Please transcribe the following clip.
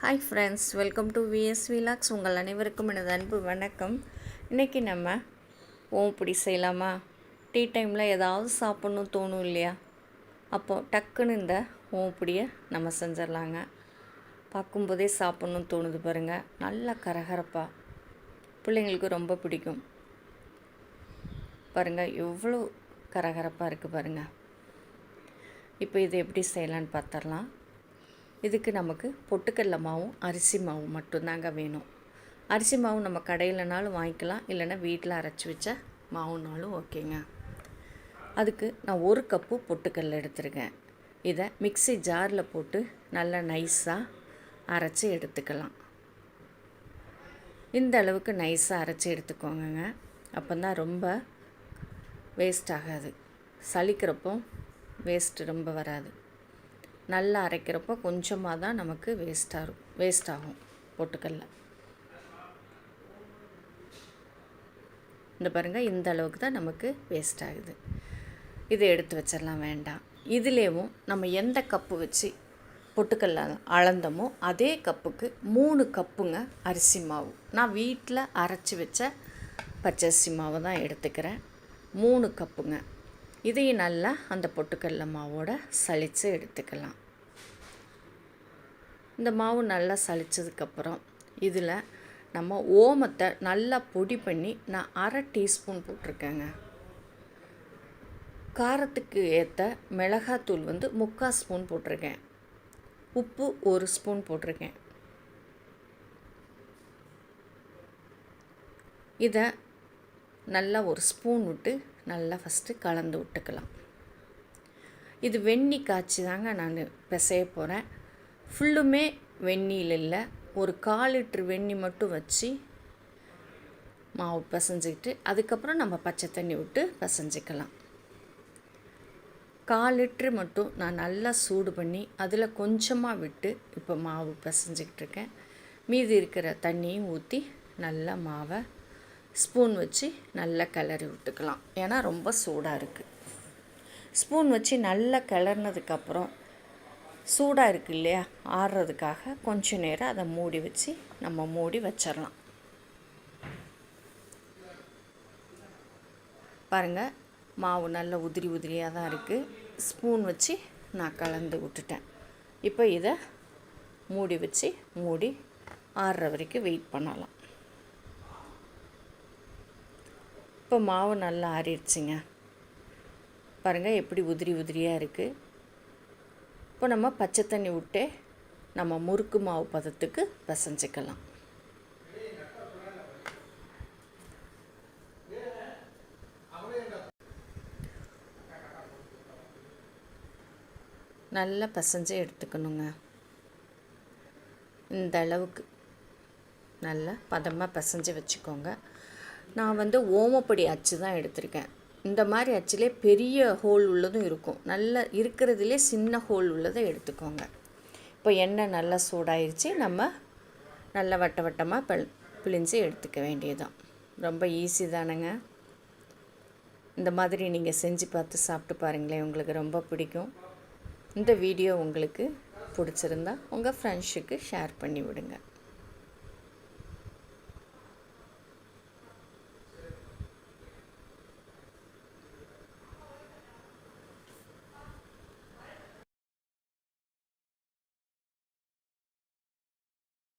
Hi friends welcome to VS vlogs உங்கள் அனைவருக்கும் எனது அன்பு வணக்கம். இன்றைக்கி நம்ம ஓம்புடி செய்யலாமா? டீ டைமில் ஏதாவது சாப்பிட்ணும் தோணும் இல்லையா? அப்போது டக்குன்னு இந்த ஓம்புடியை நம்ம செஞ்சிடலாங்க. பார்க்கும்போதே சாப்பிட்ணும் தோணுது பாருங்கள் நல்லா கரகரப்பாக பிள்ளைங்களுக்கு ரொம்ப பிடிக்கும். பாருங்கள் எவ்வளோ கரகரப்பாக இருக்குது பாருங்கள் இப்போ இது எப்படி செய்யலான்னு பார்த்துடலாம். இதுக்கு நமக்கு பொட்டுக்கடல மாவும் அரிசி மாவும் மட்டும்தாங்க வேணும். அரிசி மாவு நம்ம கடையிலனாலும் வாங்கிக்கலாம் இல்லைன்னா வீட்டில் அரைச்சி வச்ச மாவுனாலும் ஓகேங்க. அதுக்கு நான் ஒரு கப்பு பொட்டுக்கடல எடுத்துருக்கேன். இதை மிக்சி ஜாரில் போட்டு நல்லா நைஸாக அரைச்சி எடுத்துக்கலாம். இந்த அளவுக்கு நைஸாக அரைச்சி எடுத்துக்கோங்க அப்போ தான் ரொம்ப வேஸ்ட் ஆகாது. சலிக்கிறப்போ வேஸ்ட்டு ரொம்ப வராது. நல்லா அரைக்கிறப்போ கொஞ்சமாக தான் நமக்கு வேஸ்ட் ஆகும் வேஸ்ட் ஆகும் பொட்டுக்கல்ல. இந்த பாருங்கள் இந்த அளவுக்கு தான் நமக்கு வேஸ்ட் ஆகுது. இதை எடுத்து வச்சிடலாம் வேண்டாம். இதுலேயும் நம்ம எந்த கப்பு வச்சு பொட்டுக்கல்ல அளந்தமோ அதே கப்புக்கு மூணு கப்புங்க அரிசி மாவு. நான் வீட்டில் அரைச்சி வச்ச பச்சரிசி மாவு தான் எடுத்துக்கிறேன். மூணு கப்புங்க இதையும் நல்லா அந்த பொட்டுக்கடல மாவோட சளிச்சு எடுத்துக்கலாம். இந்த மாவு நல்லா சளிச்சதுக்கப்புறம் இதில் நம்ம ஓமத்தை நல்லா பொடி பண்ணி நான் அரை டீஸ்பூன் போட்டிருக்கேங்க. காரத்துக்கு ஏற்ற மிளகாத்தூள் வந்து முக்கால் ஸ்பூன் போட்டிருக்கேன். உப்பு ஒரு ஸ்பூன் போட்டிருக்கேன். இதை நல்லா ஒரு ஸ்பூன் விட்டு நல்லா ஃபஸ்ட்டு கலந்து விட்டுக்கலாம். இது வெண்ணி காய்ச்சி தாங்க நான் பிசைய போகிறேன் ஃபுல்லுமே வெந்நியில் இல்லை. ஒரு கால் லிட்ரு வெந்நி மட்டும் வச்சு மாவு பிசைஞ்சிக்கிட்டு அதுக்கப்புறம் நம்ம பச்சை தண்ணி விட்டு பிசைஞ்சிக்கலாம். கால் லிட்ரு மட்டும் நான் நல்லா சூடு பண்ணி அதில் கொஞ்சமாக விட்டு இப்போ மாவு பிசைஞ்சிக்கிட்டு இருக்கேன். மீதி இருக்கிற தண்ணியும் ஊற்றி நல்லா மாவை ஸ்பூன் வச்சு நல்லா கிளறி விட்டுக்கலாம். ஏன்னா ரொம்ப சூடாக இருக்குது ஸ்பூன் வச்சு நல்லா கிளறினதுக்கப்புறம் சூடாக இருக்கு இல்லையா? ஆடுறதுக்காக கொஞ்ச நேரம் அதை மூடி வச்சு நம்ம மூடி வச்சிடலாம். பாருங்கள் மாவு நல்ல உதிரி உதிரியாக தான் இருக்குது ஸ்பூன் வச்சு நான் கலந்து விட்டுட்டேன். இப்போ இதை மூடி வச்சு மூடி ஆறுற வரைக்கும் வெயிட் பண்ணலாம். இப்போ மாவு நல்லா ஆறிடுச்சிங்க. பாருங்கள் எப்படி உதிரி உதிரியாக இருக்குது இப்போ நம்ம பச்சை தண்ணி விட்டே நம்ம முறுக்கு மாவு பதத்துக்கு பிசைஞ்சிக்கலாம். நல்லா பசைஞ்சு எடுத்துக்கணுங்க. இந்த அளவுக்கு நல்லா பதமாக பசைஞ்சு வச்சுக்கோங்க. நான் வந்து ஓமப்படி அச்சு தான் எடுத்திருக்கேன். இந்த மாதிரி அச்சிலே பெரிய ஹோல் உள்ளதும் இருக்கும். நல்ல இருக்கிறதுலே சின்ன ஹோல் உள்ளதை எடுத்துக்கோங்க. இப்போ எண்ணெய் நல்லா சூடாயிருச்சு. நம்ம நல்லா வட்ட வட்டமாக பல் பிழிஞ்சு எடுத்துக்க வேண்டியதுதான். ரொம்ப ஈஸி தானேங்க. இந்த மாதிரி நீங்கள் செஞ்சு பார்த்து சாப்பிட்டு பாருங்களேன். உங்களுக்கு ரொம்ப பிடிக்கும். இந்த வீடியோ உங்களுக்கு பிடிச்சிருந்தா உங்கள் ஃப்ரெண்ட்ஸுக்கு ஷேர் பண்ணி விடுங்க.